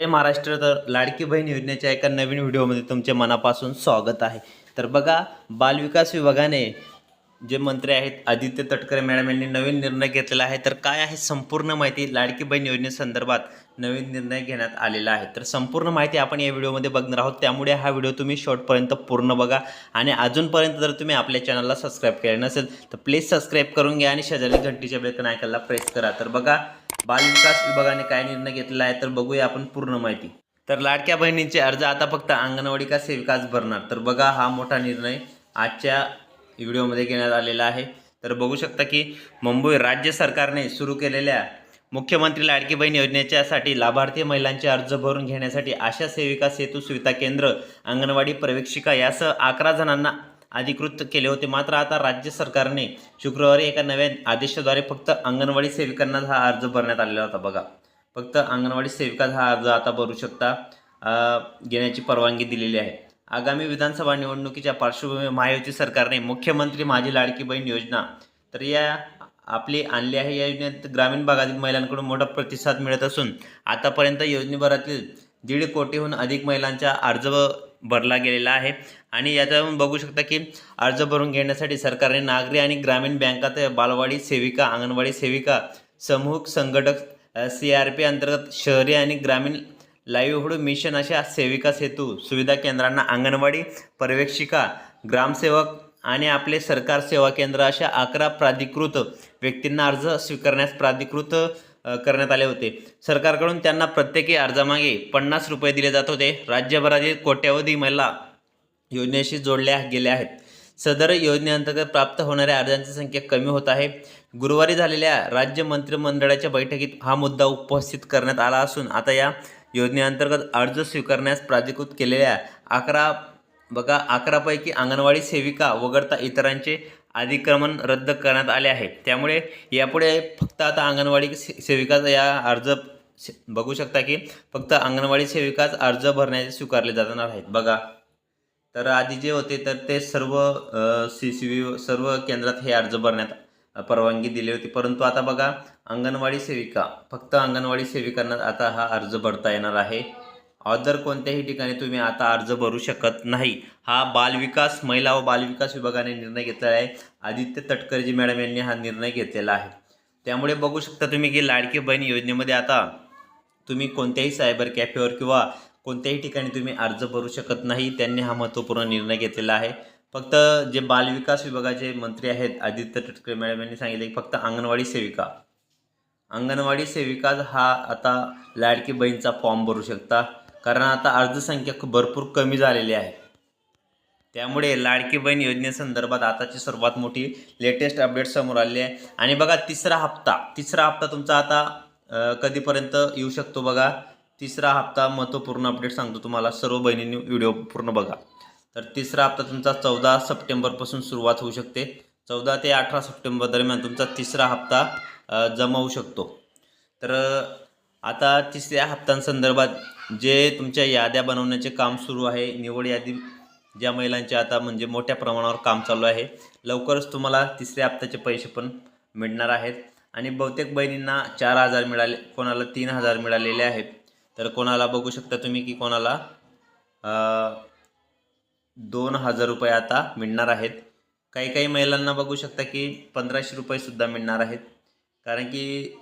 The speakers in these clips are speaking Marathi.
हे महाराष्ट्र तर लाडकी बहीण योजनेच्या एका नवीन व्हिडिओमध्ये तुमचे मनापासून स्वागत आहे. तर बघा बालविकास विभागाने जे मंत्री आहेत आदित्य तटकरे मॅडम यांनी नवीन निर्णय घेतलेला आहे. तर काय आहे संपूर्ण माहिती लाडकी बहीण योजनेसंदर्भात नवीन निर्णय घेण्यात आलेला आहे. तर संपूर्ण माहिती आपण या व्हिडिओमध्ये बघणार आहोत. त्यामुळे हा व्हिडिओ तुम्ही शॉर्टपर्यंत पूर्ण बघा आणि अजूनपर्यंत जर तुम्ही आपल्या चॅनलला सबस्क्राईब केले नसेल तर प्लीज सबस्क्राईब करून घ्या आणि शेजारी घंटीच्या बेलकन ऐकायला प्रेस करा. तर बघा बालविकास विभागाने काय निर्णय घेतलेला आहे तर बघूया आपण पूर्ण माहिती. तर लाडक्या बहिणींचे अर्ज आता फक्त अंगणवाडी का सेविकाच भरणार? तर बघा हा मोठा निर्णय आजच्या व्हिडिओमध्ये घेण्यात आलेला आहे. तर बघू शकता की मुंबई राज्य सरकारने सुरू केलेल्या मुख्यमंत्री लाडकी बहीण योजनेच्यासाठी लाभार्थी महिलांचे अर्ज भरून घेण्यासाठी आशा सेविका सेतू सुविधा केंद्र अंगणवाडी पर्यवेक्षिका यासह अकरा जणांना अधिकृत केले होते. मात्र आता राज्य सरकारने शुक्रवारी एका नव्या आदेशाद्वारे फक्त अंगणवाडी सेविकांना हा अर्ज भरण्यात आलेला होता. बघा फक्त अंगणवाडी सेविका हा अर्ज आता भरू शकता घेण्याची परवानगी दिलेली आहे. आगामी विधानसभा निवडणुकीच्या पार्श्वभूमीवर महायुती सरकारने मुख्यमंत्री माझी लाडकी बहीण योजना तर या आपली आणली आहे. या योजनेत ग्रामीण भागातील महिलांकडून मोठा प्रतिसाद मिळत असून आतापर्यंत योजनेभरातील दीड कोटीहून अधिक महिलांच्या अर्ज भरला गेलेला आहे. आणि याच्यावरून बघू शकता की अर्ज भरून घेण्यासाठी सरकारने नागरी आणि ग्रामीण बँकात बालवाडी सेविका अंगणवाडी सेविका समूह संघटक सी आर पी अंतर्गत शहरी आणि ग्रामीण लाईव्हहूड मिशन अशा सेविका सेतू सुविधा केंद्रांना अंगणवाडी पर्यवेक्षिका ग्रामसेवक आणि आपले सरकार सेवा केंद्र अशा अकरा प्राधिकृत व्यक्तींना अर्ज स्वीकारण्यास प्राधिकृत करण्यात आले होते. सरकारकडून त्यांना प्रत्येकी अर्जामागे पन्नास रुपये दिले जात होते. राज्यभरातील कोट्यावधी महिला योजनेशी जोडल्या गेल्या आहेत. सदर योजनेअंतर्गत प्राप्त होणाऱ्या अर्जांची संख्या कमी होत आहे. गुरुवारी झालेल्या राज्य मंत्रिमंडळाच्या बैठकीत हा मुद्दा उपस्थित करण्यात आला असून आता या योजनेअंतर्गत अर्ज स्वीकारण्यास प्राधिकृत केलेल्या अकरा बघा अकरापैकी अंगणवाडी सेविका वगळता इतरांचे अधिक्रमण रद्द करण्यात आले आहे. त्यामुळे यापुढे फक्त आता अंगणवाडी से सेविकाच या अर्ज बघू शकता की फक्त अंगणवाडी सेविकाच अर्ज भरण्याचे स्वीकारले जाणार आहेत. बघा. तर आधी जे होते तर ते सर्व सी सी व्ही सर्व केंद्रात हे अर्ज भरण्यात परवानगी दिली होती. परंतु आता बघा अंगणवाडी सेविका फक्त अंगणवाडी सेविकांना आता हा अर्ज भरता येणार आहे. अदर कोणत्याही ठिकाणी तुम्ही आता अर्ज भरू शकत नाही. हा बालविकास महिला व बालविकास विभागाने निर्णय घेतलेला आहे. आदित्य तटकरजी मॅडम यांनी हा निर्णय घेतलेला आहे. त्यामुळे बघू शकता तुम्ही की लाडकी बहीण योजनेमध्ये आता तुम्ही कोणत्याही सायबर कॅफेवर किंवा कोणत्याही ठिकाणी तुम्ही अर्ज भरू शकत नाही. त्यांनी हा महत्त्वपूर्ण निर्णय घेतलेला आहे. फक्त जे बालविकास विभागाचे मंत्री आहेत आदित्य तटकरे मॅडम यांनी सांगितले की फक्त अंगणवाडी सेविका. अंगणवाडी सेविका हा आता लाडकी बहीणचा फॉर्म भरू शकता. कारण आता अर्जसंख्या खूप भरपूर कमी झालेली आहे. त्यामुळे लाडकी बहीण योजनेसंदर्भात आताची सर्वात मोठी लेटेस्ट अपडेट समोर आली आहे. आणि बघा तिसरा हप्ता. तिसरा हप्ता तुमचा आता कधीपर्यंत येऊ शकतो बघा? तिसरा हप्ता महत्त्वपूर्ण अपडेट सांगतो तुम्हाला. सर्व बहिणींनी व्हिडिओ पूर्ण बघा. तर तिसरा हप्ता तुमचा चौदा सप्टेंबरपासून सुरुवात होऊ शकते. चौदा ते अठरा सप्टेंबर दरम्यान तुमचा तिसरा हप्ता जमा होऊ शकतो. तर आता तिसऱ्या हप्त्यांसंदर्भात जे तुमच्या याद्या बनवण्याचे काम सुरू आहे निवड यादी ज्या महिलांचे आता म्हणजे मोठ्या प्रमाणावर काम चालू आहे लवकरच तुम्हाला तिसऱ्या हप्त्याचे पैसे पण मिळणार आहेत. आणि बहुतेक बहिणींना चार हजार मिळाले कोणाला तीन हजार मिळालेले आहेत. तर कोणाला बघू शकता तुम्ही की कोणाला दोन हजार रुपये आता मिळणार आहेत. काही काही महिलांना बघू शकता की पंधराशे रुपयेसुद्धा मिळणार आहेत. कारण की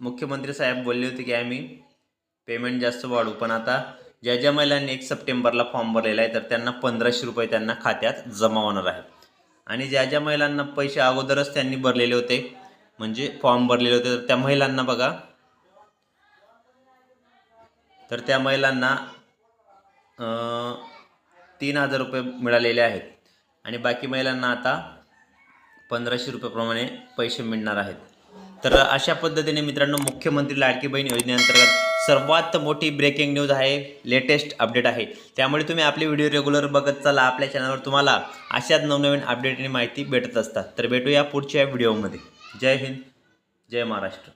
मुख्यमंत्री साहेब बोलले होते की आम्ही पेमेंट जास्त वाढू पण आता ज्या ज्या महिलांनी एक सप्टेंबरला फॉर्म भरलेला आहे तर त्यांना पंधराशे रुपये त्यांना खात्यात जमा होणार आहे. आणि ज्या ज्या महिलांना पैसे अगोदरच त्यांनी भरलेले होते म्हणजे फॉर्म भरलेले होते तर त्या महिलांना बघा. तर त्या महिलांना तीन हजार रुपये मिळालेले आहेत. आणि बाकी महिलांना आता पंधराशे रुपयाप्रमाणे पैसे मिळणार आहेत. तर अशा पद्धतीने मित्रांनो मुख्यमंत्री लाडकी बहीण योजनेअंतर्गत सर्वात मोठी ब्रेकिंग न्यूज आहे लेटेस्ट अपडेट आहे. त्यामुळे तुम्ही आपले व्हिडिओ रेग्युलर बघत चला आपल्या चॅनलवर तुम्हाला अशाच नवनवीन अपडेट आणि माहिती भेटत असतात. तर भेटूया पुढच्या व्हिडिओमध्ये जय हिंद जय महाराष्ट्र.